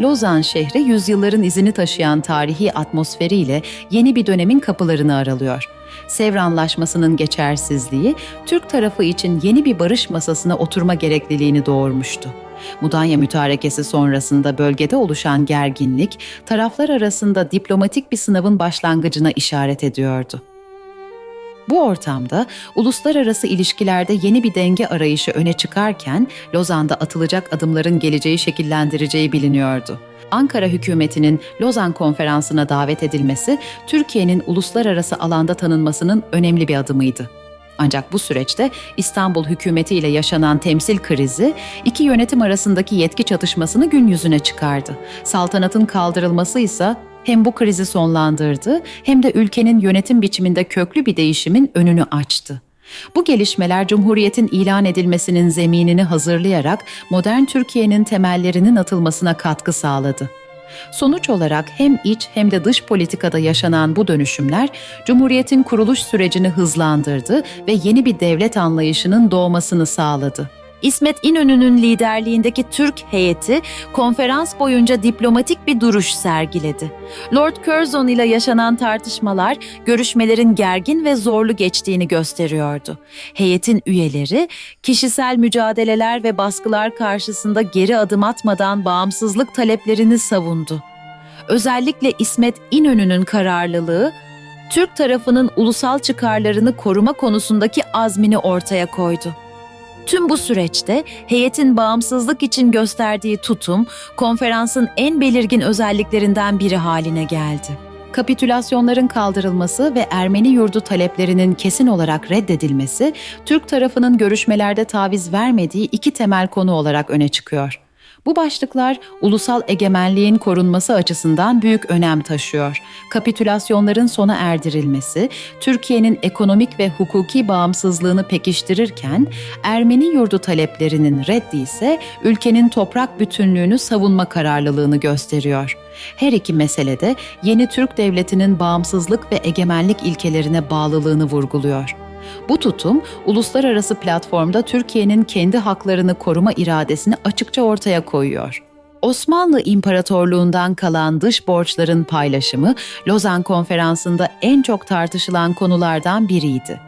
Lozan şehri yüzyılların izini taşıyan tarihi atmosferiyle yeni bir dönemin kapılarını aralıyor. Sevr Anlaşması'nın geçersizliği, Türk tarafı için yeni bir barış masasına oturma gerekliliğini doğurmuştu. Mudanya mütarekesi sonrasında bölgede oluşan gerginlik, taraflar arasında diplomatik bir sınavın başlangıcına işaret ediyordu. Bu ortamda uluslararası ilişkilerde yeni bir denge arayışı öne çıkarken Lozan'da atılacak adımların geleceği şekillendireceği biliniyordu. Ankara hükümetinin Lozan konferansına davet edilmesi Türkiye'nin uluslararası alanda tanınmasının önemli bir adımıydı. Ancak bu süreçte İstanbul hükümeti ile yaşanan temsil krizi iki yönetim arasındaki yetki çatışmasını gün yüzüne çıkardı. Saltanatın kaldırılması ise hem bu krizi sonlandırdı hem de ülkenin yönetim biçiminde köklü bir değişimin önünü açtı. Bu gelişmeler Cumhuriyet'in ilan edilmesinin zeminini hazırlayarak modern Türkiye'nin temellerinin atılmasına katkı sağladı. Sonuç olarak hem iç hem de dış politikada yaşanan bu dönüşümler Cumhuriyet'in kuruluş sürecini hızlandırdı ve yeni bir devlet anlayışının doğmasını sağladı. İsmet İnönü'nün liderliğindeki Türk heyeti konferans boyunca diplomatik bir duruş sergiledi. Lord Curzon ile yaşanan tartışmalar görüşmelerin gergin ve zorlu geçtiğini gösteriyordu. Heyetin üyeleri kişisel mücadeleler ve baskılar karşısında geri adım atmadan bağımsızlık taleplerini savundu. Özellikle İsmet İnönü'nün kararlılığı Türk tarafının ulusal çıkarlarını koruma konusundaki azmini ortaya koydu. Tüm bu süreçte heyetin bağımsızlık için gösterdiği tutum konferansın en belirgin özelliklerinden biri haline geldi. Kapitülasyonların kaldırılması ve Ermeni yurdu taleplerinin kesin olarak reddedilmesi, Türk tarafının görüşmelerde taviz vermediği iki temel konu olarak öne çıkıyor. Bu başlıklar ulusal egemenliğin korunması açısından büyük önem taşıyor. Kapitülasyonların sona erdirilmesi, Türkiye'nin ekonomik ve hukuki bağımsızlığını pekiştirirken, Ermeni yurdu taleplerinin reddi ise ülkenin toprak bütünlüğünü savunma kararlılığını gösteriyor. Her iki meselede yeni Türk devletinin bağımsızlık ve egemenlik ilkelerine bağlılığını vurguluyor. Bu tutum uluslararası platformda Türkiye'nin kendi haklarını koruma iradesini açıkça ortaya koyuyor. Osmanlı İmparatorluğundan kalan dış borçların paylaşımı Lozan Konferansı'nda en çok tartışılan konulardan biriydi.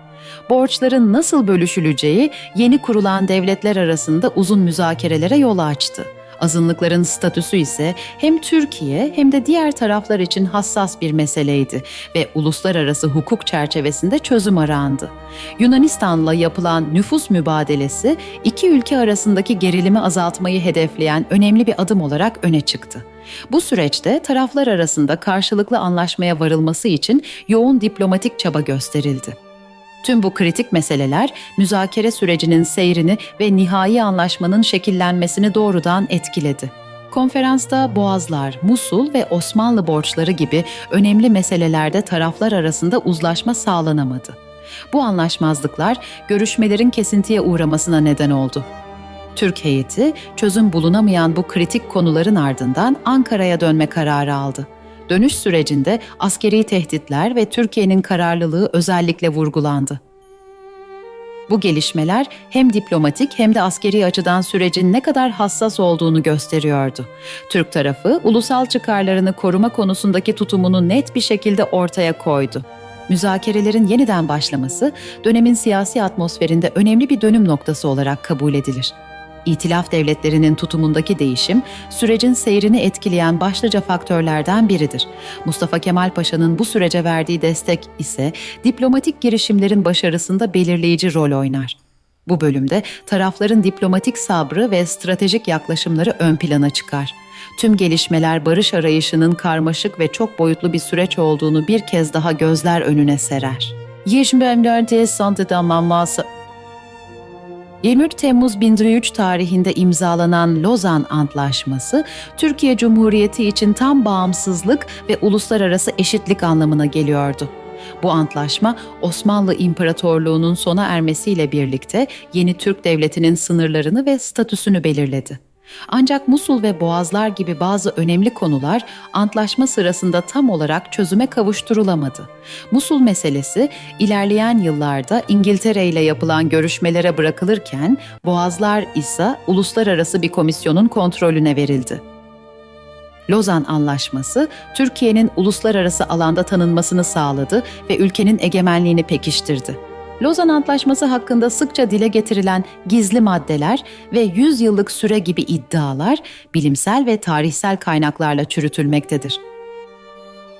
Borçların nasıl bölüşüleceği yeni kurulan devletler arasında uzun müzakerelere yol açtı. Azınlıkların statüsü ise hem Türkiye hem de diğer taraflar için hassas bir meseleydi ve uluslararası hukuk çerçevesinde çözüm arandı. Yunanistan'la yapılan nüfus mübadelesi iki ülke arasındaki gerilimi azaltmayı hedefleyen önemli bir adım olarak öne çıktı. Bu süreçte taraflar arasında karşılıklı anlaşmaya varılması için yoğun diplomatik çaba gösterildi. Tüm bu kritik meseleler müzakere sürecinin seyrini ve nihai anlaşmanın şekillenmesini doğrudan etkiledi. Konferansta Boğazlar, Musul ve Osmanlı borçları gibi önemli meselelerde taraflar arasında uzlaşma sağlanamadı. Bu anlaşmazlıklar görüşmelerin kesintiye uğramasına neden oldu. Türk heyeti çözüm bulunamayan bu kritik konuların ardından Ankara'ya dönme kararı aldı. Dönüş sürecinde askeri tehditler ve Türkiye'nin kararlılığı özellikle vurgulandı. Bu gelişmeler hem diplomatik hem de askeri açıdan sürecin ne kadar hassas olduğunu gösteriyordu. Türk tarafı ulusal çıkarlarını koruma konusundaki tutumunu net bir şekilde ortaya koydu. Müzakerelerin yeniden başlaması dönemin siyasi atmosferinde önemli bir dönüm noktası olarak kabul edilir. İtilaf devletlerinin tutumundaki değişim, sürecin seyrini etkileyen başlıca faktörlerden biridir. Mustafa Kemal Paşa'nın bu sürece verdiği destek ise diplomatik girişimlerin başarısında belirleyici rol oynar. Bu bölümde tarafların diplomatik sabrı ve stratejik yaklaşımları ön plana çıkar. Tüm gelişmeler barış arayışının karmaşık ve çok boyutlu bir süreç olduğunu bir kez daha gözler önüne serer. 24 santidamanması 23 Temmuz 1903 tarihinde imzalanan Lozan Antlaşması, Türkiye Cumhuriyeti için tam bağımsızlık ve uluslararası eşitlik anlamına geliyordu. Bu antlaşma Osmanlı İmparatorluğu'nun sona ermesiyle birlikte yeni Türk Devleti'nin sınırlarını ve statüsünü belirledi. Ancak Musul ve Boğazlar gibi bazı önemli konular antlaşma sırasında tam olarak çözüme kavuşturulamadı. Musul meselesi ilerleyen yıllarda İngiltere ile yapılan görüşmelere bırakılırken Boğazlar ise uluslararası bir komisyonun kontrolüne verildi. Lozan Anlaşması, Türkiye'nin uluslararası alanda tanınmasını sağladı ve ülkenin egemenliğini pekiştirdi. Lozan Antlaşması hakkında sıkça dile getirilen gizli maddeler ve 100 yıllık süre gibi iddialar bilimsel ve tarihsel kaynaklarla çürütülmektedir.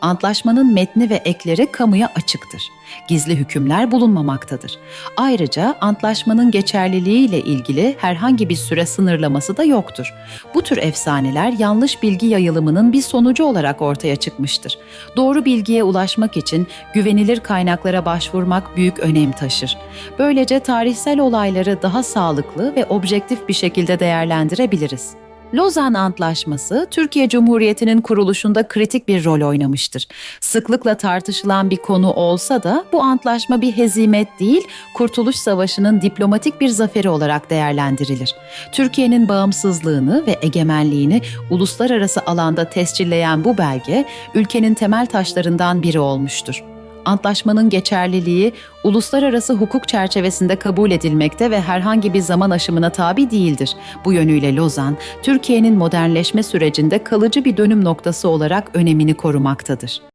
Antlaşmanın metni ve ekleri kamuya açıktır. Gizli hükümler bulunmamaktadır. Ayrıca antlaşmanın geçerliliği ile ilgili herhangi bir süre sınırlaması da yoktur. Bu tür efsaneler yanlış bilgi yayılımının bir sonucu olarak ortaya çıkmıştır. Doğru bilgiye ulaşmak için güvenilir kaynaklara başvurmak büyük önem taşır. Böylece tarihsel olayları daha sağlıklı ve objektif bir şekilde değerlendirebiliriz. Lozan Antlaşması, Türkiye Cumhuriyeti'nin kuruluşunda kritik bir rol oynamıştır. Sıklıkla tartışılan bir konu olsa da bu antlaşma bir hezimet değil, Kurtuluş Savaşı'nın diplomatik bir zaferi olarak değerlendirilir. Türkiye'nin bağımsızlığını ve egemenliğini uluslararası alanda tescilleyen bu belge, ülkenin temel taşlarından biri olmuştur. Antlaşmanın geçerliliği uluslararası hukuk çerçevesinde kabul edilmekte ve herhangi bir zaman aşımına tabi değildir. Bu yönüyle Lozan, Türkiye'nin modernleşme sürecinde kalıcı bir dönüm noktası olarak önemini korumaktadır.